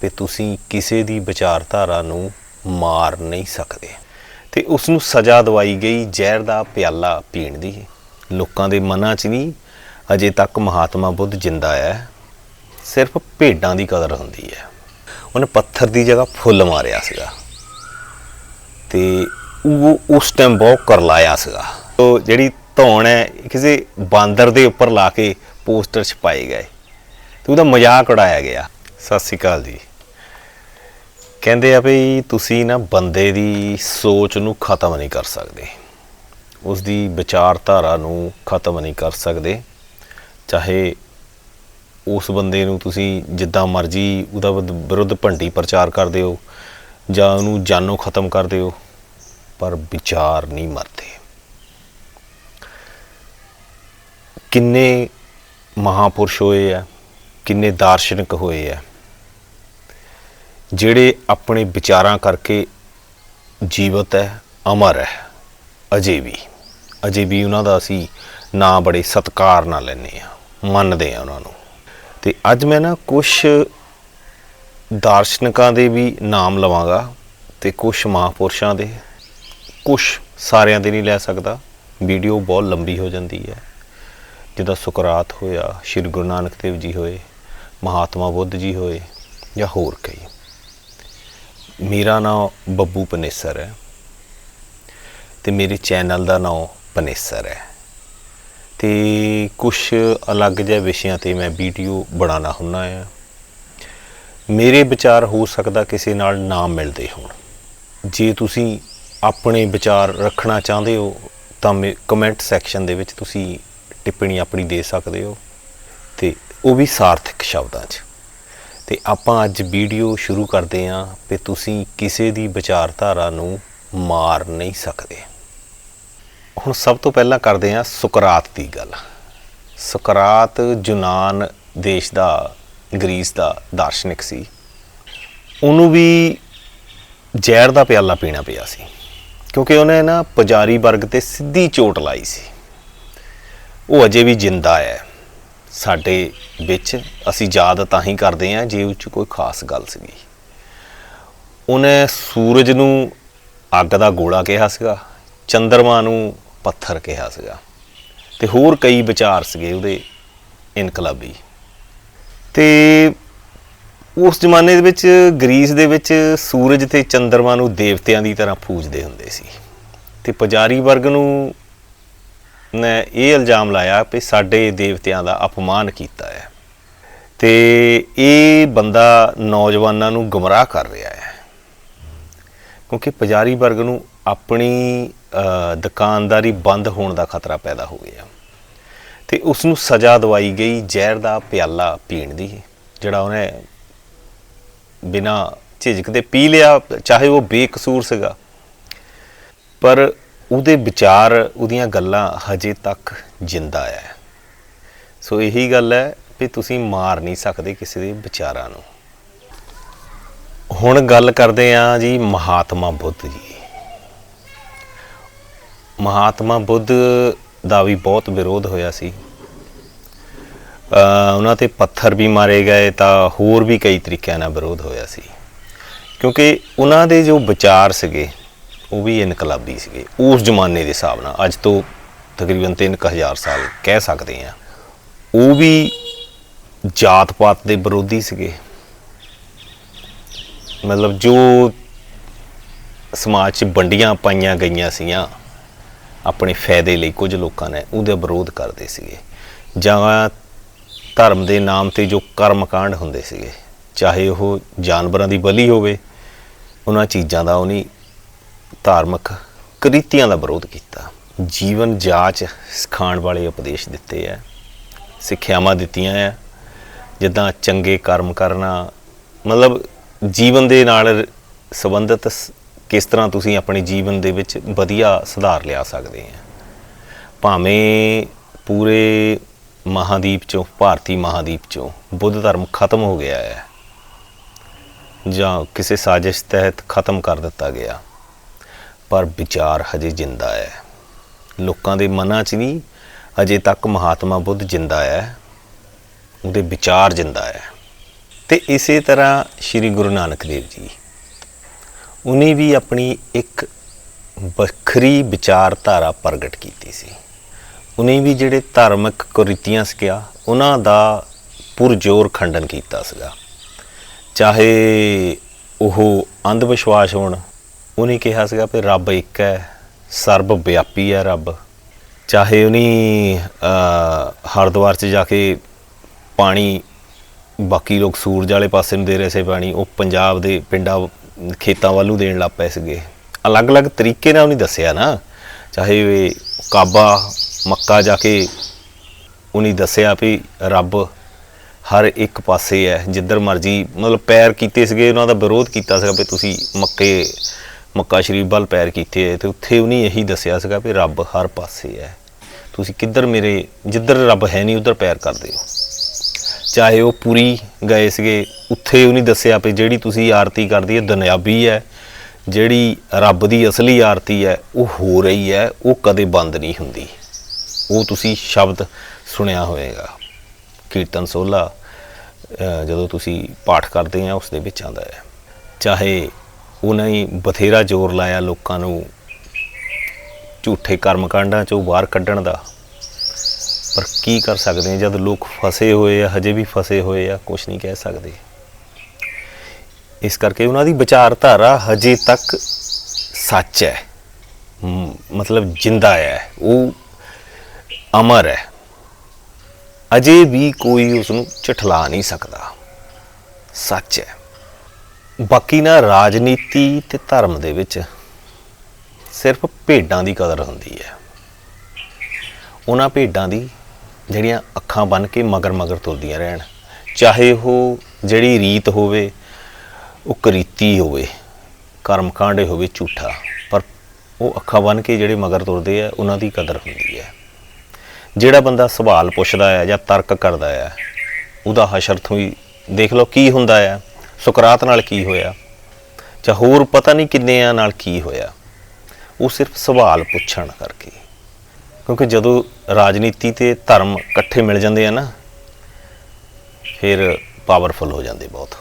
ਕਿ ਤੁਸੀਂ ਕਿਸੇ ਦੀ ਵਿਚਾਰਧਾਰਾ ਨੂੰ ਮਾਰ ਨਹੀਂ ਸਕਦੇ। ਤੇ ਉਸ ਨੂੰ ਸਜ਼ਾ ਦਵਾਈ ਗਈ ਜ਼ਹਿਰ ਦਾ ਪਿਆਲਾ ਪੀਣ ਦੀ। ਲੋਕਾਂ ਦੇ ਮਨਾਂ 'ਚ ਵੀ ਅਜੇ ਤੱਕ ਮਹਾਤਮਾ ਬੁੱਧ ਜਿੰਦਾ ਹੈ। ਸਿਰਫ ਭੇਡਾਂ ਦੀ ਕਦਰ ਹੁੰਦੀ ਹੈ। ਉਹਨੇ ਪੱਥਰ ਦੀ ਜਗ੍ਹਾ ਫੁੱਲ ਮਾਰਿਆ ਸੀਗਾ। ਤੇ ਉਹ ਉਸ ਟਾਈਮ ਬਹੁਤ ਕਰਲਾਇਆ ਸੀਗਾ। ਉਹ ਜਿਹੜੀ ਧੌਣ ਹੈ ਕਿਸੇ ਬਾਂਦਰ ਦੇ ਉੱਪਰ ਲਾ ਕੇ ਪੋਸਟਰ ਛਪਾਏ ਗਏ। ਤੇ ਉਹਦਾ ਮਜ਼ਾਕ ਉਡਾਇਆ ਗਿਆ। ਸਤਿ ਸ਼੍ਰੀ ਅਕਾਲ ਜੀ। ਕਹਿੰਦੇ ਆ ਵੀ ਤੁਸੀਂ ਨਾ ਬੰਦੇ ਦੀ ਸੋਚ ਨੂੰ ਖਤਮ ਨਹੀਂ ਕਰ ਸਕਦੇ। ਉਸ ਦੀ ਵਿਚਾਰਧਾਰਾ ਨੂੰ ਖਤਮ ਨਹੀਂ ਕਰ ਸਕਦੇ। ਚਾਹੇ ਉਸ ਬੰਦੇ ਨੂੰ ਤੁਸੀਂ ਜਿੱਦਾਂ ਮਰਜ਼ੀ ਉਹਦਾ ਵਿਰੁੱਧ ਭੰਡੀ ਪ੍ਰਚਾਰ ਕਰਦੇ ਹੋ ਜਾਂ ਉਹਨੂੰ ਜਾਨੋਂ ਖਤਮ ਕਰਦੇ ਹੋ, ਪਰ ਵਿਚਾਰ ਨਹੀਂ ਮਰਦੇ। ਕਿੰਨੇ ਮਹਾਪੁਰਸ਼ ਹੋਏ ਆ, ਕਿੰਨੇ ਦਾਰਸ਼ਨਿਕ ਹੋਏ ਆ, ਜਿਹੜੇ ਆਪਣੇ ਵਿਚਾਰਾਂ ਕਰਕੇ ਜੀਵਤ ਹੈ, ਅਮਰ ਹੈ, ਅਜੇ ਵੀ। ਅਜੇ ਵੀ ਉਹਨਾਂ ਦਾ ਅਸੀਂ ਨਾਂ ਬੜੇ ਸਤਿਕਾਰ ਨਾਲ ਲੈਂਦੇ ਆ ਮੰਨਦੇ ਆ ਉਹਨਾਂ ਨੂੰ। ਤੇ ਅੱਜ ਮੈਂ ਨਾ ਕੁਝ ਦਾਰਸ਼ਨਿਕਾਂ ਦੇ ਵੀ ਨਾਮ ਲਵਾਂਗਾ ਤੇ ਕੁਝ ਮਹਾਪੁਰਸ਼ਾਂ ਦੇ। ਕੁਝ ਸਾਰਿਆਂ ਦੇ ਨਹੀਂ ਲੈ ਸਕਦਾ। ਵੀਡੀਓ ਬਹੁਤ ਲੰਬੀ ਹੋ ਜਾਂਦੀ ਹੈ। ਜਿੱਦਾਂ ਸੁਕਰਾਤ ਹੋਇਆ, ਸ਼੍ਰੀ ਗੁਰੂ ਨਾਨਕ ਦੇਵ ਜੀ ਹੋਏ, ਮਹਾਤਮਾ ਬੁੱਧ ਜੀ ਹੋਏ ਜਾਂ ਹੋਰ ਕਈ। ਮੇਰਾ ਨਾਮ ਬੱਬੂ ਪਨੇਸਰ ਹੈ ਤੇ ਮੇਰੇ ਚੈਨਲ ਦਾ ਨਾਮ ਪਨੇਸਰ ਹੈ। ਤੇ ਕੁਝ ਅਲੱਗ ਜਿਹੇ ਵਿਸ਼ਿਆਂ ਤੇ ਮੈਂ ਵੀਡੀਓ ਬਣਾਉਣਾ ਹੁੰਦਾ ਆ ਮੇਰੇ ਵਿਚਾਰ ਹੋ ਸਕਦਾ ਕਿਸੇ ਨਾਲ ਨਾ ਮਿਲਦੇ ਹੋਣ। ਜੇ ਤੁਸੀਂ ਆਪਣੇ ਵਿਚਾਰ ਰੱਖਣਾ ਚਾਹੁੰਦੇ ਹੋ, ਤਾਂ ਕਮੈਂਟ ਸੈਕਸ਼ਨ ਦੇ ਵਿੱਚ ਤੁਸੀਂ ਟਿੱਪਣੀ ਆਪਣੀ ਦੇ ਸਕਦੇ ਹੋ ਤੇ ਉਹ ਵੀ ਸਾਰਥਕ ਸ਼ਬਦਾਂ 'ਚ। ਤੇ ਆਪਾਂ ਅੱਜ ਵੀਡੀਓ ਸ਼ੁਰੂ ਕਰਦੇ ਹਾਂ ਕਿ ਤੁਸੀਂ ਕਿਸੇ ਦੀ ਵਿਚਾਰਧਾਰਾ ਨੂੰ ਮਾਰ ਨਹੀਂ ਸਕਦੇ। ਹੁਣ ਸਭ ਤੋਂ ਪਹਿਲਾਂ ਕਰਦੇ ਹਾਂ ਸੁਕਰਾਤ ਦੀ ਗੱਲ। ਸੁਕਰਾਤ ਯੂਨਾਨ ਦੇਸ਼ ਦਾ, ਗ੍ਰੀਸ ਦਾ ਦਾਰਸ਼ਨਿਕ ਸੀ। ਉਹਨੂੰ ਵੀ ਜ਼ਹਿਰ ਦਾ ਪਿਆਲਾ ਪੀਣਾ ਪਿਆ ਸੀ। ਕਿਉਂਕਿ ਉਹਨੇ ਨਾ ਪੁਜਾਰੀ ਵਰਗ ਤੇ ਸਿੱਧੀ ਚੋਟ ਲਾਈ ਸੀ। ਉਹ ਅਜੇ ਵੀ ਜਿੰਦਾ ਹੈ। ਸਾਡੇ ਵਿੱਚ ਅਸੀਂ ਯਾਦ ਤਾਂ ਹੀ ਕਰਦੇ ਹਾਂ, ਜੇ ਉਹ 'ਚ ਕੋਈ ਖਾਸ ਗੱਲ ਸੀਗੀ। ਉਹਨੇ ਸੂਰਜ ਨੂੰ ਅੱਗ ਦਾ ਗੋਲਾ ਕਿਹਾ ਸੀਗਾ, ਚੰਦਰਮਾ ਨੂੰ ਪੱਥਰ ਕਿਹਾ ਸੀਗਾ, ਤੇ ਹੋਰ ਕਈ ਵਿਚਾਰ ਸੀਗੇ ਉਹਦੇ ਇਨਕਲਾਬੀ। ਤੇ ਉਸ ਜ਼ਮਾਨੇ ਦੇ ਵਿੱਚ ਗ੍ਰੀਸ ਦੇ ਵਿੱਚ ਸੂਰਜ ਤੇ ਚੰਦਰਮਾ ਨੂੰ ਦੇਵਤਿਆਂ ਦੀ ਤਰ੍ਹਾਂ ਪੂਜਦੇ ਹੁੰਦੇ ਸੀ। ਤੇ ਪੁਜਾਰੀ ਵਰਗ ਨੂੰ ਇਹ ਇਲਜ਼ਾਮ ਲਾਇਆ ਕਿ ਸਾਡੇ ਦੇਵਤਿਆਂ ਦਾ ਅਪਮਾਨ ਕੀਤਾ ਹੈ ਤੇ ਇਹ ਬੰਦਾ ਨੌਜਵਾਨਾਂ ਨੂੰ ਗੁੰਮਰਾਹ ਕਰ ਰਿਹਾ ਹੈ। ਕਿਉਂਕਿ ਪੁਜਾਰੀ ਵਰਗ ਨੂੰ ਆਪਣੀ ਦੁਕਾਨਦਾਰੀ ਬੰਦ ਹੋਣ ਦਾ ਖਤਰਾ ਪੈਦਾ ਹੋ ਗਿਆ। ਤੇ ਉਸ ਨੂੰ ਸਜ਼ਾ ਦਵਾਈ ਗਈ ਜ਼ਹਿਰ ਦਾ ਪਿਆਲਾ ਪੀਣ ਦੀ, ਜਿਹੜਾ ਉਹਨੇ ਬਿਨਾ ਝਿਜਕ ਦੇ ਪੀ ਲਿਆ, ਚਾਹੇ ਉਹ ਬੇਕਸੂਰ ਸੀਗਾ। ਪਰ ਉਹਦੇ ਵਿਚਾਰ, ਉਹਦੀਆਂ ਗੱਲਾਂ ਹਜੇ ਤੱਕ ਜਿੰਦਾ ਹੈ। ਸੋ ਇਹੀ ਗੱਲ ਹੈ ਵੀ ਤੁਸੀਂ ਮਾਰ ਨਹੀਂ ਸਕਦੇ ਕਿਸੇ ਦੇ ਵਿਚਾਰਾਂ ਨੂੰ। ਹੁਣ ਗੱਲ ਕਰਦੇ ਆਂ ਜੀ ਮਹਾਤਮਾ ਬੁੱਧ ਜੀ ਮਹਾਤਮਾ ਬੁੱਧ ਦਾ ਵੀ ਬਹੁਤ ਵਿਰੋਧ ਹੋਇਆ ਸੀ। ਉਹਨਾਂ ਤੇ ਪੱਥਰ ਵੀ ਮਾਰੇ ਗਏ ਤਾਂ ਹੋਰ ਵੀ ਕਈ ਤਰੀਕਿਆਂ ਨਾਲ ਵਿਰੋਧ ਹੋਇਆ ਸੀ। ਕਿਉਂਕਿ ਉਹਨਾਂ ਦੇ ਜੋ ਵਿਚਾਰ ਸੀਗੇ ਉਹ ਵੀ ਇਨਕਲਾਬੀ ਸੀਗੇ। ਉਸ ਜ਼ਮਾਨੇ ਦੇ ਹਿਸਾਬ ਨਾਲ ਅੱਜ ਤੋਂ ਤਕਰੀਬਨ 3000 ਸਾਲ ਕਹਿ ਸਕਦੇ ਆ ਉਹ ਵੀ ਜਾਤ ਪਾਤ ਦੇ ਵਿਰੋਧੀ ਸੀਗੇ। ਮਤਲਬ ਜੋ ਸਮਾਜ 'ਚ ਵੰਡੀਆਂ ਪਾਈਆਂ ਗਈਆਂ ਸੀਆਂ, ਆਪਣੇ ਫਾਇਦੇ ਲਈ ਕੁਝ ਲੋਕਾਂ ਨੇ ਉਹਦੇ ਵਿਰੋਧ ਕਰਦੇ ਸੀਗੇ। ਜਾਂ ਧਰਮ ਦੇ ਨਾਮ ਤੇ ਜੋ ਕਰਮਕਾਂਡ ਹੁੰਦੇ ਸੀਗੇ, ਚਾਹੇ ਉਹ ਜਾਨਵਰਾਂ ਦੀ ਬਲੀ ਹੋਵੇ, ਉਹਨਾਂ ਚੀਜ਼ਾਂ ਦਾ ਉਹ ਨਹੀਂ ਧਾਰਮਿਕ ਕ੍ਰਿਤੀਆਂ ਦਾ ਵਿਰੋਧ ਕੀਤਾ। ਜੀਵਨ ਜਾਚ ਸਿਖਾਉਣ ਵਾਲੇ ਉਪਦੇਸ਼ ਦਿੱਤੇ ਆ। ਸਿੱਖਿਆਵਾਂ ਦਿੱਤੀਆਂ ਆ। ਜਿੱਦਾਂ ਚੰਗੇ ਕਰਮ ਕਰਨਾ, ਮਤਲਬ ਜੀਵਨ ਦੇ ਨਾਲ ਸੰਬੰਧਿਤ ਕਿਸ ਤਰ੍ਹਾਂ ਤੁਸੀਂ ਆਪਣੇ ਜੀਵਨ ਦੇ ਵਿੱਚ ਵਧੀਆ ਸੁਧਾਰ ਲਿਆ ਸਕਦੇ ਆ। ਭਾਵੇਂ ਪੂਰੇ ਮਹਾਦੀਪ ਚੋਂ, ਭਾਰਤੀ ਮਹਾਦੀਪ ਚੋਂ ਬੁੱਧ ਧਰਮ ਖਤਮ ਹੋ ਗਿਆ ਹੈ ਜਾਂ ਕਿਸੇ ਸਾਜ਼ਿਸ਼ ਤਹਿਤ ਖਤਮ ਕਰ ਦਿੱਤਾ ਗਿਆ। ਪਰ ਵਿਚਾਰ ਹਜੇ ਜਿੰਦਾ ਹੈ। ਲੋਕਾਂ ਦੇ ਮਨਾਂ 'ਚ ਵੀ ਅਜੇ ਤੱਕ ਮਹਾਤਮਾ ਬੁੱਧ ਜਿੰਦਾ ਹੈ। ਉਹਦੇ ਵਿਚਾਰ ਜਿੰਦਾ ਹੈ। ਤੇ ਇਸੇ ਤਰ੍ਹਾਂ ਸ੍ਰੀ ਗੁਰੂ ਨਾਨਕ ਦੇਵ ਜੀ, ਉਹਨੇ ਵੀ ਆਪਣੀ ਇੱਕ ਵੱਖਰੀ ਵਿਚਾਰਧਾਰਾ ਪ੍ਰਗਟ ਕੀਤੀ ਸੀ। ਉਹਨੇ ਵੀ ਜਿਹੜੇ ਧਾਰਮਿਕ ਕੁਰੀਤੀਆਂ ਸੀਗਾ ਉਹਨਾਂ ਦਾ ਪੁਰਜੋਰ ਖੰਡਨ ਕੀਤਾ ਸੀਗਾ। ਚਾਹੇ ਉਹ ਅੰਧ ਵਿਸ਼ਵਾਸ ਹੋਣ ਉਹਨੇ ਕਿਹਾ ਸੀਗਾ ਕਿ ਰੱਬ ਇੱਕ ਹੈ ਸਰਬ ਵਿਆਪੀ ਹੈ ਰੱਬ। ਚਾਹੇ ਉਹਨੇ ਅਹ, ਹਰਿਦੁਆਰ 'ਚ ਜਾ ਕੇ ਪਾਣੀ ਬਾਕੀ ਲੋਕ ਸੂਰਜ ਵਾਲੇ ਪਾਸੇ ਨੂੰ ਦੇ ਰਹੇ ਸੀ ਪਾਣੀ ਉਹ ਪੰਜਾਬ ਦੇ ਪਿੰਡਾਂ ਖੇਤਾਂ ਵੱਲੋਂ ਦੇਣ ਲੱਗ ਪਏ ਸੀਗੇ। ਅਲੱਗ-ਅਲੱਗ ਤਰੀਕੇ ਨਾਲ ਉਹਨੇ ਦੱਸਿਆ ਨਾ। ਚਾਹੇ ਕਾਬਾ ਮੱਕਾ ਜਾ ਕੇ ਉਹਨੇ ਦੱਸਿਆ ਵੀ ਰੱਬ ਹਰ ਇੱਕ ਪਾਸੇ ਹੈ ਜਿੱਧਰ ਮਰਜ਼ੀ ਮਤਲਬ ਪੈਰ ਕੀਤੇ ਸੀਗੇ ਉਹਨਾਂ ਦਾ ਵਿਰੋਧ ਕੀਤਾ ਸੀਗਾ ਵੀ ਤੁਸੀਂ ਮੱਕੇ ਮੱਕਾ ਸ਼ਰੀਫ ਵੱਲ ਪੈਰ ਕੀਤੇ ਹੈ ਤੇ ਉੱਥੇ ਉਹਨੇ ਇਹੀ ਦੱਸਿਆ ਸੀਗਾ ਵੀ ਰੱਬ ਹਰ ਪਾਸੇ ਹੈ। ਤੁਸੀਂ ਕਿੱਧਰ ਮੇਰੇ ਜਿੱਧਰ ਰੱਬ ਹੈ ਨਹੀਂ ਉੱਧਰ ਪੈਰ ਕਰਦੇ ਹੋ। ਚਾਹੇ ਉਹ ਪੂਰੀ ਗਏ ਸੀਗੇ ਉੱਥੇ ਉਹਨੇ ਦੱਸਿਆ ਵੀ ਜਿਹੜੀ ਤੁਸੀਂ ਆਰਤੀ ਕਰਦੀ ਹੈ ਦੁਨਿਆਵੀ ਹੈ। ਜਿਹੜੀ ਰੱਬ ਦੀ ਅਸਲੀ ਆਰਤੀ ਹੈ ਉਹ ਹੋ ਰਹੀ ਹੈ ਉਹ ਕਦੇ ਬੰਦ ਨਹੀਂ ਹੁੰਦੀ। ਉਹ ਤੁਸੀਂ ਸ਼ਬਦ ਸੁਣਿਆ ਹੋਵੇਗਾ। ਕੀਰਤਨ ਸੋਲਾ ਅ, ਜਦੋਂ ਤੁਸੀਂ ਪਾਠ ਕਰਦੇ ਆ ਉਸ ਦੇ ਵਿੱਚ ਆਉਂਦਾ ਹੈ। ਚਾਹੇ ਉਹਨਾਂ ਹੀ ਬਥੇਰਾ ਜ਼ੋਰ ਲਾਇਆ ਲੋਕਾਂ ਨੂੰ ਝੂਠੇ ਕਰਮਕਾਂਡਾਂ ਚੋਂ ਬਾਹਰ ਕੱਢਣ ਦਾ। ਪਰ ਕੀ ਕਰ ਸਕਦੇ ਆ ਜਦ ਲੋਕ ਫਸੇ ਹੋਏ ਆ, ਹਜੇ ਵੀ ਫਸੇ ਹੋਏ ਆ ਕੁਝ ਨਹੀਂ ਕਹਿ ਸਕਦੇ। ਇਸ ਕਰਕੇ ਉਹਨਾਂ ਦੀ ਵਿਚਾਰਧਾਰਾ ਹਜੇ ਤੱਕ ਸੱਚ ਹੈ। ਮਤਲਬ ਜਿੰਦਾ ਹੈ। ਉਹ ਅਮਰ ਹੈ। ਅਜੇ ਵੀ ਕੋਈ ਉਸ ਨੂੰ ਝਠਲਾ ਨਹੀਂ ਸਕਦਾ। ਸੱਚ ਹੈ। ਬਾਕੀ ਨਾ ਰਾਜਨੀਤੀ ਤੇ ਧਰਮ ਦੇ ਵਿੱਚ ਸਿਰਫ ਭੇਡਾਂ ਦੀ ਕਦਰ ਹੁੰਦੀ ਹੈ। ਉਹਨਾਂ ਭੇਡਾਂ ਦੀ ਜਿਹੜੀਆਂ ਅੱਖਾਂ ਬੰਨ ਕੇ ਮਗਰ ਮਗਰ ਤੁਰਦੀਆਂ ਰਹਿਣ, ਚਾਹੇ ਉਹ ਜਿਹੜੀ ਰੀਤ ਹੋਵੇ, ਉਹ ਕਰੀਤੀ ਹੋਵੇ, ਕਰਮਕਾਂਡੇ ਹੋਵੇ ਝੂਠਾ, ਪਰ ਉਹ ਅੱਖਾਂ ਬੰਨ ਕੇ ਜਿਹੜੇ ਮਗਰ ਤੁਰਦੇ ਆ, ਉਹਨਾਂ ਦੀ ਕਦਰ ਹੁੰਦੀ ਹੈ। ਜਿਹੜਾ ਬੰਦਾ ਸਵਾਲ ਪੁੱਛਦਾ ਹੈ ਜਾਂ ਤਰਕ ਕਰਦਾ ਹੈ ਉਹਦਾ ਹਸ਼ਰ ਤੋਂ ਹੀ ਦੇਖ ਲਓ ਕੀ ਹੁੰਦਾ ਹੈ ਸੁਕਰਾਤ ਨਾਲ ਕੀ ਹੋਇਆ? ਜਾਂ ਹੋਰ ਪਤਾ ਨਹੀਂ ਕਿੰਨਿਆਂ ਨਾਲ ਕੀ ਹੋਇਆ। ਉਹ ਸਿਰਫ ਸਵਾਲ ਪੁੱਛਣ ਕਰਕੇ। ਕਿਉਂਕਿ ਜਦੋਂ ਰਾਜਨੀਤੀ ਤੇ ਧਰਮ ਇਕੱਠੇ ਮਿਲ ਜਾਂਦੇ ਆ ਨਾ, ਫਿਰ ਪਾਵਰਫੁਲ ਹੋ ਜਾਂਦੇ ਬਹੁਤ।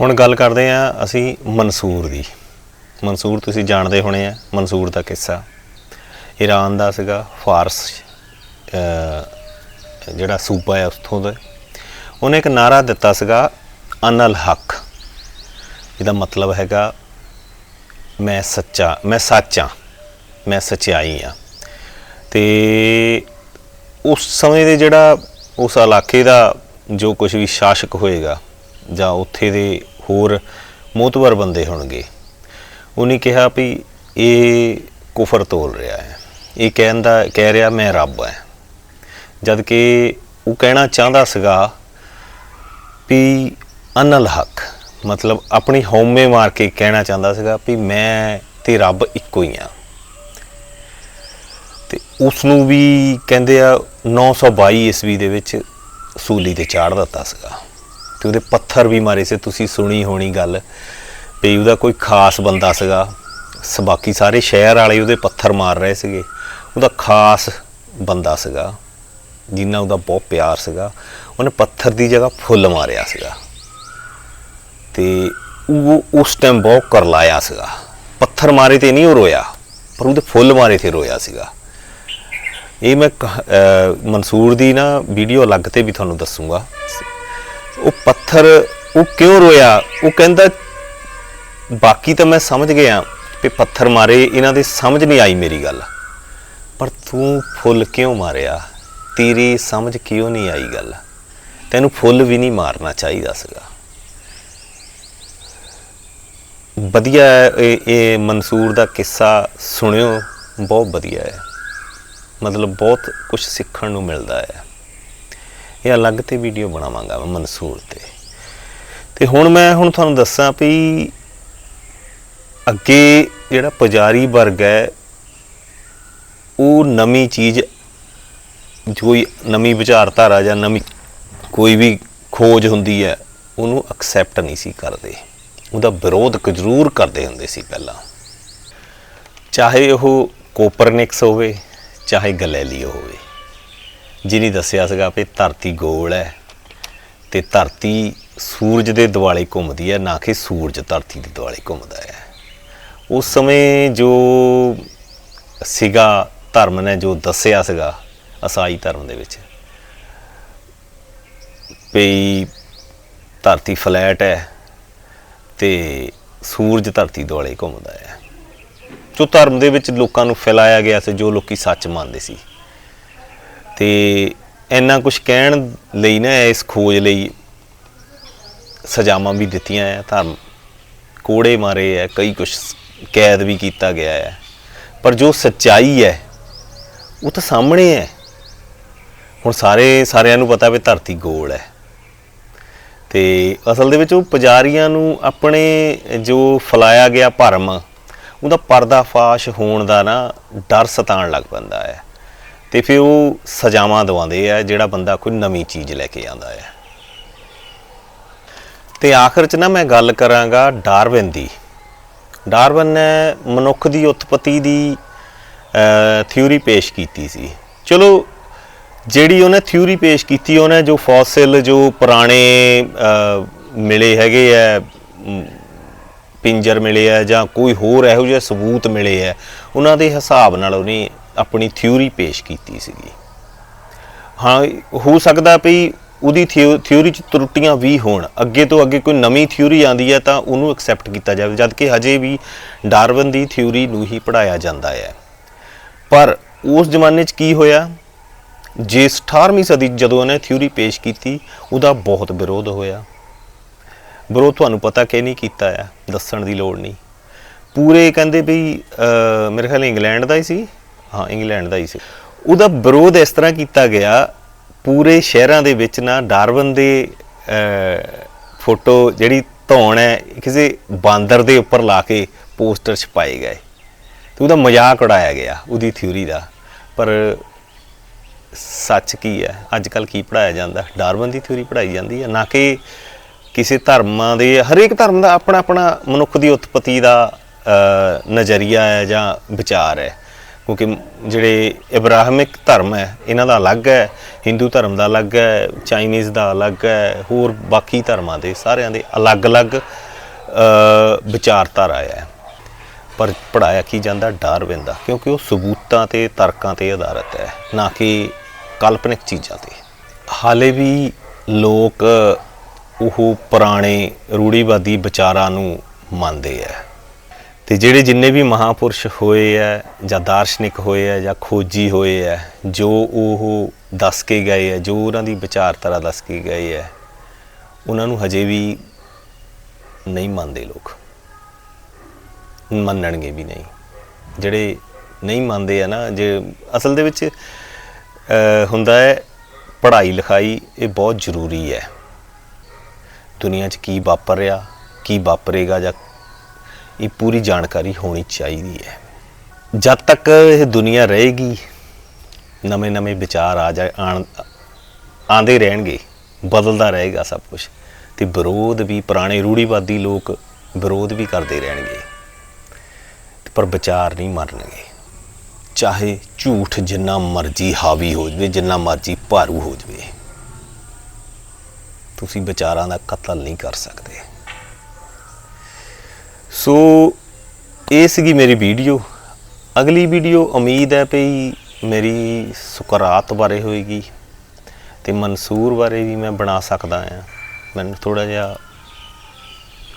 ਹੁਣ ਗੱਲ ਕਰਦੇ ਆ ਅਸੀਂ ਮਨਸੂਰ ਦੀ। ਮਨਸੂਰ ਤੁਸੀਂ ਜਾਣਦੇ ਹੋਣੇ ਆ, ਮਨਸੂਰ ਦਾ ਕਿੱਸਾ। ਈਰਾਨ ਦਾ ਸੀਗਾ ਫਾਰਸ ਜਿਹੜਾ ਸੂਬਾ ਹੈ ਉੱਥੋਂ ਦਾ। ਉਹਨੇ ਇੱਕ ਨਾਰਾ ਦਿੱਤਾ ਸੀਗਾ ਅਨਲ ਹੱਕ। ਇਹਦਾ ਮਤਲਬ ਹੈਗਾ, ਮੈਂ ਸੱਚਾ, ਮੈਂ ਸੱਚ ਹਾਂ, ਮੈਂ ਸਚਾਈ ਹਾਂ। ਤੇ ਉਸ ਸਮੇਂ ਦੇ ਜਿਹੜਾ ਉਸ ਇਲਾਕੇ ਦਾ ਜੋ ਕੁਝ ਵੀ ਸ਼ਾਸਕ ਹੋਏਗਾ, ਜਾਂ ਉੱਥੇ ਦੇ ਹੋਰ ਮੋਤਵਰ ਬੰਦੇ ਹੋਣਗੇ, ਉਹਨੇ ਕਿਹਾ ਵੀ ਇਹ ਕੁਫਰ ਤੋਲ ਰਿਹਾ ਹੈ। ਇਹ ਕਹਿੰਦਾ ਕਹਿ ਰਿਹਾ, ਮੈਂ ਰੱਬ ਹਾਂ। ਜਦ ਕਿ ਉਹ ਕਹਿਣਾ ਚਾਹੁੰਦਾ ਸੀਗਾ ਵੀ ਅਨਲ ਹਕ। ਮਤਲਬ ਆਪਣੀ ਹਉਮੈ ਮਾਰ ਕੇ ਕਹਿਣਾ ਚਾਹੁੰਦਾ ਸੀਗਾ ਵੀ ਮੈਂ ਤੇ ਰੱਬ ਇੱਕੋ ਹੀ ਆ ਤੇ ਉਸ ਨੂੰ ਵੀ ਕਹਿੰਦੇ ਆ 922 ਈਸਵੀ ਦੇ ਵਿੱਚ ਸੂਲੀ ਤੇ ਚਾੜ ਦਿੱਤਾ ਸੀਗਾ। ਤੇ ਉਹਦੇ ਪੱਥਰ ਵੀ ਮਾਰੇ ਸੀ। ਤੁਸੀਂ ਸੁਣੀ ਹੋਣੀ ਗੱਲ ਵੀ ਉਹਦਾ ਕੋਈ ਖਾਸ ਬੰਦਾ ਸੀਗਾ। ਸ- ਬਾਕੀ ਸਾਰੇ ਸ਼ਹਿਰ ਵਾਲੇ ਉਹਦੇ ਪੱਥਰ ਮਾਰ ਰਹੇ ਸੀਗੇ। ਉਹਦਾ ਖਾਸ ਬੰਦਾ ਸੀਗਾ। ਜਿੰਨਾ ਉਹਦਾ ਬਹੁਤ ਪਿਆਰ ਸੀਗਾ। ਉਹਨੇ ਪੱਥਰ ਦੀ ਜਗ੍ਹਾ ਫੁੱਲ ਮਾਰਿਆ ਸੀਗਾ। ਤੇ ਉਹ ਉਸ ਟਾਈਮ ਬਹੁਤ ਕਰਲਾਇਆ ਸੀਗਾ। ਪੱਥਰ ਮਾਰੇ ਤੇ ਨਹੀਂ ਉਹ ਰੋਇਆ, ਪਰ ਉਹਦੇ ਫੁੱਲ ਮਾਰੇ ਤੇ ਰੋਇਆ ਸੀਗਾ। ਇਹ ਮੈਂ ਕਹ- ਮਨਸੂਰ ਦੀ ਨਾ ਵੀਡੀਓ ਅਲੱਗ ਤੇ ਵੀ ਤੁਹਾਨੂੰ ਦੱਸੂਗਾ। ਉਹ ਪੱਥਰ ਉਹ ਕਿਉਂ ਰੋਇਆ? ਉਹ ਕਹਿੰਦਾ, ਬਾਕੀ ਤਾਂ ਮੈਂ ਸਮਝ ਗਿਆ ਵੀ ਪੱਥਰ ਮਾਰੇ, ਇਹਨਾਂ ਦੇ ਸਮਝ ਨਹੀਂ ਆਈ ਮੇਰੀ ਗੱਲ। ਪਰ ਤੂੰ ਫੁੱਲ ਕਿਉਂ ਮਾਰਿਆ? ਤੇਰੀ ਸਮਝ ਕਿਉਂ ਨਹੀਂ ਆਈ ਗੱਲ? ਤੈਨੂੰ ਫੁੱਲ ਵੀ ਨਹੀਂ ਮਾਰਨਾ ਚਾਹੀਦਾ ਸੀਗਾ। ਵਧੀਆ ਇਹ ਇਹ ਮਨਸੂਰ ਦਾ ਕਿੱਸਾ ਸੁਣਿਓ, ਬਹੁਤ ਵਧੀਆ ਹੈ। ਮਤਲਬ ਬਹੁਤ ਕੁਝ ਸਿੱਖਣ ਨੂੰ ਮਿਲਦਾ ਹੈ। ਇਹ ਅਲੱਗ ਤੇ ਵੀਡੀਓ ਬਣਾਵਾਂਗਾ ਮੈਂ ਮਨਸੂਰ ਤੇ। ਤੇ ਹੁਣ ਮੈਂ ਹੁਣ ਤੁਹਾਨੂੰ ਦੱਸਾਂ ਵੀ ਅੱਗੇ ਜਿਹੜਾ ਪੁਜਾਰੀ ਵਰਗ ਹੈ, ਉਹ ਨਵੀਂ ਚੀਜ਼, ਕੋਈ ਨਵੀਂ ਵਿਚਾਰਧਾਰਾ ਜਾਂ ਨਵੀਂ ਕੋਈ ਵੀ ਖੋਜ ਹੁੰਦੀ ਹੈ, ਉਹਨੂੰ ਐਕਸੈਪਟ ਨਹੀਂ ਸੀ ਕਰਦੇ। ਉਹਦਾ ਵਿਰੋਧ ਕ- ਜ਼ਰੂਰ ਕਰਦੇ ਹੁੰਦੇ ਸੀ ਪਹਿਲਾਂ। ਚਾਹੇ ਉਹ ਕੋਪਰਨਿਕਸ ਹੋਵੇ, ਚਾਹੇ ਗੈਲੀਲੀਓ ਹੋਵੇ। ਜਿਹਨੇ ਦੱਸਿਆ ਸੀਗਾ ਵੀ ਧਰਤੀ ਗੋਲ ਹੈ ਤੇ ਧਰਤੀ ਸੂਰਜ ਦੇ ਦੁਆਲੇ ਘੁੰਮਦੀ ਹੈ, ਨਾ ਕਿ ਸੂਰਜ ਧਰਤੀ ਦੇ ਦੁਆਲੇ ਘੁੰਮਦਾ ਹੈ। ਉਸ ਸਮੇਂ ਜੋ ਸੀਗਾ ਧਰਮ ਨੇ ਜੋ ਦੱਸਿਆ ਸੀਗਾ ਅਸਾਈ ਧਰਮ ਦੇ ਵਿੱਚ ਵੀ ਧਰਤੀ ਫਲੈਟ ਹੈ ਤੇ ਸੂਰਜ ਧਰਤੀ ਦੁਆਲੇ ਘੁੰਮਦਾ ਹੈ। ਜੋ ਧਰਮ ਦੇ ਵਿੱਚ ਲੋਕਾਂ ਨੂੰ ਫੈਲਾਇਆ ਗਿਆ ਸੀ, ਜੋ ਲੋਕੀ ਸੱਚ ਮੰਨਦੇ ਸੀ। ਤੇ ਇੰਨਾ ਕੁਝ ਕਹਿਣ ਲਈ ਨਾ, ਇਸ ਖੋਜ ਲਈ ਸਜ਼ਾਵਾਂ ਵੀ ਦਿੱਤੀਆਂ ਹੈ। ਧਰਮ ਕੋੜੇ ਮਾਰੇ ਹੈ, ਕਈ ਕੁਝ ਕੈਦ ਵੀ ਕੀਤਾ ਗਿਆ ਹੈ। ਪਰ ਜੋ ਸੱਚਾਈ ਹੈ, ਉਹ ਤਾਂ ਸਾਹਮਣੇ ਹੈ। ਹੁਣ ਸਾਰੇ ਸਾਰਿਆਂ ਨੂੰ ਪਤਾ ਵੀ ਧਰਤੀ ਗੋਲ ਹੈ। ਤੇ ਅਸਲ ਦੇ ਵਿੱਚ ਉਹ ਪੁਜਾਰੀਆਂ ਨੂੰ ਆਪਣੇ ਜੋ ਫਲਾਇਆ ਗਿਆ ਭਰਮ, ਉਹਦਾ ਪਰਦਾਫਾਸ਼ ਹੋਣ ਦਾ ਨਾ ਡਰ ਸਤਾਉਣ ਲੱਗ ਪੈਂਦਾ ਹੈ। ਤੇ ਫਿਰ ਉਹ ਸਜ਼ਾਵਾਂ ਦਵਾਉਂਦੇ ਆ, ਜਿਹੜਾ ਬੰਦਾ ਕੋਈ ਨਵੀਂ ਚੀਜ਼ ਲੈ ਕੇ ਆਂਦਾ ਹੈ। ਤੇ ਆਖਰ ਚ ਨਾ ਮੈਂ ਗੱਲ ਕਰਾਂਗਾ ਡਾਰਵਿਨ ਦੀ। ਡਾਰਵਿਨ ਨੇ ਮਨੁੱਖ ਦੀ ਉਤਪਤੀ ਦੀ ਥਿਊਰੀ ਪੇਸ਼ ਕੀਤੀ ਸੀ। ਚਲੋ ਜਿਹੜੀ ਉਹਨੇ ਥਿਊਰੀ ਪੇਸ਼ ਕੀਤੀ, ਉਹਨੇ ਜੋ ਫੋਸਿਲ, ਜੋ ਪੁਰਾਣੇ ਮਿਲੇ ਹੈਗੇ ਆ ਪਿੰਜਰ ਮਿਲੇ ਆ ਜਾਂ ਕੋਈ ਹੋਰ ਇਹੋ ਜਿਹੇ ਸਬੂਤ ਮਿਲੇ ਆ, ਉਹਨਾਂ ਦੇ ਹਿਸਾਬ ਨਾਲ ਉਹਨੇ ਆਪਣੀ ਥਿਊਰੀ ਪੇਸ਼ ਕੀਤੀ ਸੀਗੀ। ਹਾਂ, ਹੋ ਸਕਦਾ ਵੀ ਉਹਦੀ ਥਿਊਰੀ ਚ ਤਰੁੱਟੀਆਂ ਵੀ ਹੋਣ। ਅੱਗੇ ਤੋਂ ਅੱਗੇ ਕੋਈ ਨਵੀਂ ਥਿਊਰੀ ਆਂਦੀ ਹੈ ਤਾਂ ਉਹਨੂੰ ਐਕਸੈਪਟ ਕੀਤਾ ਜਾਵੇ ਜਦ ਕਿ ਹਜੇ ਵੀ ਡਾਰਵਿਨ ਦੀ ਥਿਊਰੀ ਨੂੰ ਹੀ ਪੜਾਇਆ ਜਾਂਦਾ ਹੈ। ਪਰ ਉਸ ਜ਼ਮਾਨੇ 'ਚ ਕੀ ਹੋਇਆ? ਜੇ 18ਵੀਂ ਸਦੀ 'ਚ ਜਦੋਂ ਉਹਨੇ ਥਿਊਰੀ ਪੇਸ਼ ਕੀਤੀ, ਉਹਦਾ ਬਹੁਤ ਵਿਰੋਧ ਹੋਇਆ। ਵਿਰੋਧ ਤੁਹਾਨੂੰ ਪਤਾ ਕਿ ਨਹੀਂ ਕੀਤਾ ਆ, ਦੱਸਣ ਦੀ ਲੋੜ ਨਹੀਂ। ਪੂਰੇ ਕਹਿੰਦੇ ਵੀ ਮੇਰੇ ਖਿਆਲ ਇੰਗਲੈਂਡ ਦਾ ਹੀ ਸੀ। ਹਾਂ, ਇੰਗਲੈਂਡ ਦਾ ਹੀ ਸੀ। ਉਹਦਾ ਵਿਰੋਧ ਇਸ ਤਰ੍ਹਾਂ ਕੀਤਾ ਗਿਆ, ਪੂਰੇ ਸ਼ਹਿਰਾਂ ਦੇ ਵਿੱਚ ਨਾ ਡਾਰਵਨ ਦੇ ਫੋਟੋ ਜਿਹੜੀ ਧੌਣ ਹੈ, ਕਿਸੇ ਬਾਂਦਰ ਦੇ ਉੱਪਰ ਲਾ ਕੇ ਪੋਸਟਰ ਛਪਾਏ ਗਏ। ਤੇ ਉਹਦਾ ਮਜ਼ਾਕ ਉਡਾਇਆ ਗਿਆ, ਉਹਦੀ ਥਿਊਰੀ ਦਾ। ਪਰ ਸੱਚ ਕੀ ਹੈ? ਅੱਜ ਕੱਲ ਕੀ ਪੜਾਇਆ ਜਾਂਦਾ? ਡਾਰਵਨ ਦੀ ਥਿਊਰੀ ਪੜਾਈ ਜਾਂਦੀ ਹੈ। ਨਾ ਕਿ ਕਿਸੇ ਧਰਮਾਂ ਦੇ, ਹਰੇਕ ਧਰਮ ਦਾ ਆਪਣਾ ਆਪਣਾ ਮਨੁੱਖ ਦੀ ਉਤਪਤੀ ਦਾ ਨਜ਼ਰੀਆ ਹੈ ਜਾਂ ਵਿਚਾਰ ਹੈ। ਕਿਉਂਕਿ ਜਿਹੜੇ ਇਬਰਾਹਿਮਿਕ ਧਰਮ ਹੈ, ਇਹਨਾਂ ਦਾ ਅਲੱਗ ਹੈ, ਹਿੰਦੂ ਧਰਮ ਦਾ ਅਲੱਗ ਹੈ, ਚਾਈਨੀਜ਼ ਦਾ ਅਲੱਗ ਹੈ, ਹੋਰ ਬਾਕੀ ਧਰਮਾਂ ਦੇ ਸਾਰਿਆਂ ਦੇ ਅਲੱਗ-ਅਲੱਗ ਵਿਚਾਰਧਾਰਾ ਹੈ। ਪਰ ਪੜਾਇਆ ਕੀ ਜਾਂਦਾ? ਡਾਰਵਿਨ ਦਾ। ਕਿਉਂਕਿ ਉਹ ਸਬੂਤਾਂ ਤੇ ਤਰਕਾਂ ਤੇ ਆਧਾਰਿਤ ਹੈ। ਨਾ ਕਿ ਕਾਲਪਨਿਕ ਚੀਜ਼ਾਂ ਤੇ। ਹਾਲੇ ਵੀ ਲੋਕ ਉਹ ਪੁਰਾਣੇ ਰੂੜੀਵਾਦੀ ਵਿਚਾਰਾਂ ਨੂੰ ਮੰਨਦੇ ਆ। ਤੇ ਜਿਹੜੇ ਜਿੰਨੇ ਵੀ ਮਹਾਪੁਰਸ਼ ਹੋਏ ਆ, ਜਾਂ ਦਾਰਸ਼ਨਿਕ ਹੋਏ ਆ, ਜਾਂ ਖੋਜੀ ਹੋਏ ਆ, ਜੋ ਉਹ ਦੱਸ ਕੇ ਗਏ ਆ, ਜੋ ਉਹਨਾਂ ਦੀ ਵਿਚਾਰਧਾਰਾ ਦੱਸ ਕੇ ਗਏ ਆ, ਉਹਨਾਂ ਨੂੰ ਹਜੇ ਵੀ ਨਹੀਂ ਮੰਨਦੇ ਲੋਕ। ਮੰਨਣਗੇ ਵੀ ਨਹੀਂ। ਜਿਹੜੇ ਨਹੀਂ ਮੰਨਦੇ ਆ ਨਾ, ਜੇ ਅਸਲ ਦੇ ਵਿੱਚ ਹੁੰਦਾ ਹੈ, ਪੜ੍ਹਾਈ ਲਿਖਾਈ ਇਹ ਬਹੁਤ ਜ਼ਰੂਰੀ ਹੈ। ਦੁਨੀਆ 'ਚ ਕੀ ਵਾਪਰ ਰਿਹਾ, ਕੀ ਵਾਪਰੇਗਾ ਜਾਂ ਇਹ ਪੂਰੀ ਜਾਣਕਾਰੀ ਹੋਣੀ ਚਾਹੀਦੀ ਹੈ। ਜਦ ਤੱਕ ਇਹ ਦੁਨੀਆ ਰਹੇਗੀ ਨਵੇਂ ਨਵੇਂ ਵਿਚਾਰ ਆ ਜਾ ਆਣ ਆਂਦੇ ਰਹਿਣਗੇ, ਬਦਲਦਾ ਰਹੇਗਾ ਸਭ ਕੁਝ ਤੇ ਵਿਰੋਧ ਵੀ, ਪੁਰਾਣੇ ਰੂੜੀਵਾਦੀ ਲੋਕ ਵਿਰੋਧ ਵੀ ਕਰਦੇ ਰਹਿਣਗੇ। ਪਰ ਵਿਚਾਰ ਨਹੀਂ ਮਰਨਗੇ। ਚਾਹੇ ਝੂਠ ਜਿੰਨਾ ਮਰਜ਼ੀ ਹਾਵੀ ਹੋ ਜਵੇ, ਜਿੰਨਾ ਮਰਜ਼ੀ ਭਾਰੂ ਹੋ ਜਵੇ। ਤੁਸੀਂ ਵਿਚਾਰਾਂ ਦਾ ਕਤਲ ਨਹੀਂ ਕਰ ਸਕਦੇ। ਸੋ, ਇਹ ਸੀਗੀ ਮੇਰੀ ਵੀਡੀਓ। ਅਗਲੀ ਵੀਡੀਓ ਉਮੀਦ ਹੈ ਭਈ ਮੇਰੀ ਸੁਕਰਾਤ ਬਾਰੇ ਹੋਏਗੀ ਤੇ ਮਨਸੂਰ ਬਾਰੇ ਵੀ ਮੈਂ ਬਣਾ ਸਕਦਾ ਆ ਮੈਨੂੰ ਥੋੜਾ ਜਿਹਾ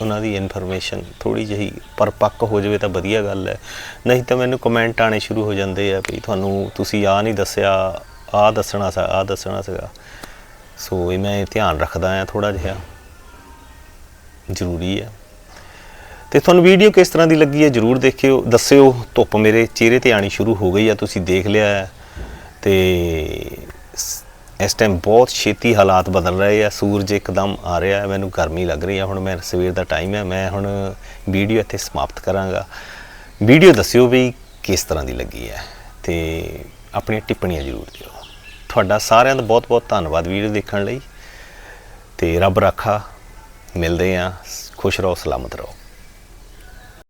ਉਹਨਾਂ ਦੀ ਇਨਫੋਰਮੇਸ਼ਨ ਥੋੜੀ ਜਿਹੀ ਪਰਪੱਕ ਹੋ ਜਾਵੇ ਤਾਂ ਵਧੀਆ ਗੱਲ ਹੈ। ਨਹੀਂ ਤਾਂ ਮੈਨੂੰ ਕਮੈਂਟ ਆਣੇ ਸ਼ੁਰੂ ਹੋ ਜਾਂਦੇ ਆ ਵੀ ਤੁਹਾਨੂੰ ਤੁਸੀਂ ਆ ਨਹੀਂ ਦੱਸਿਆ ਆ ਦੱਸਣਾ ਸੀ ਆ ਦੱਸਣਾ ਸੀਗਾ। ਸੋ ਇਹ ਮੈਂ ਧਿਆਨ ਰੱਖਦਾ ਆ ਥੋੜਾ ਜਿਹਾ। ਜ਼ਰੂਰੀ ਹੈ। ਤੇ ਤੁਹਾਨੂੰ ਵੀਡੀਓ ਕਿਸ ਤਰ੍ਹਾਂ ਦੀ ਲੱਗੀ ਹੈ ਜਰੂਰ ਦੇਖਿਓ, ਦੱਸਿਓ। ਧੁੱਪ ਮੇਰੇ ਚਿਹਰੇ ਤੇ ਆਣੀ ਸ਼ੁਰੂ ਹੋ ਗਈ ਆ, ਤੁਸੀਂ ਦੇਖ ਲਿਆ ਹੈ। ਤੇ ਇਸ ਟਾਈਮ ਬਹੁਤ ਛੇਤੀ ਹਾਲਾਤ ਬਦਲ ਰਹੇ ਆ, ਸੂਰਜ ਇੱਕਦਮ ਆ ਰਿਹਾ ਮੈਨੂੰ ਗਰਮੀ ਲੱਗ ਰਹੀ ਆ, ਹੁਣ ਮੈਂ ਸਵੇਰ ਦਾ ਟਾਈਮ ਹੈ ਮੈਂ ਹੁਣ ਵੀਡੀਓ ਇੱਥੇ ਸਮਾਪਤ ਕਰਾਂਗਾ। ਵੀਡੀਓ ਦੱਸਿਓ ਵੀ ਕਿਸ ਤਰ੍ਹਾਂ ਦੀ ਲੱਗੀ ਹੈ ਤੇ ਆਪਣੀਆਂ ਟਿੱਪਣੀਆਂ ਜ਼ਰੂਰ ਦਿਓ। ਤੁਹਾਡਾ ਸਾਰਿਆਂ ਦਾ ਬਹੁਤ ਬਹੁਤ ਧੰਨਵਾਦ ਵੀਡੀਓ ਦੇਖਣ ਲਈ ਤੇ ਰੱਬ ਰਾਖਾ, ਮਿਲਦੇ ਆਂ ਖੁਸ਼ ਰਹੋ, ਸਲਾਮਤ ਰਹੋ।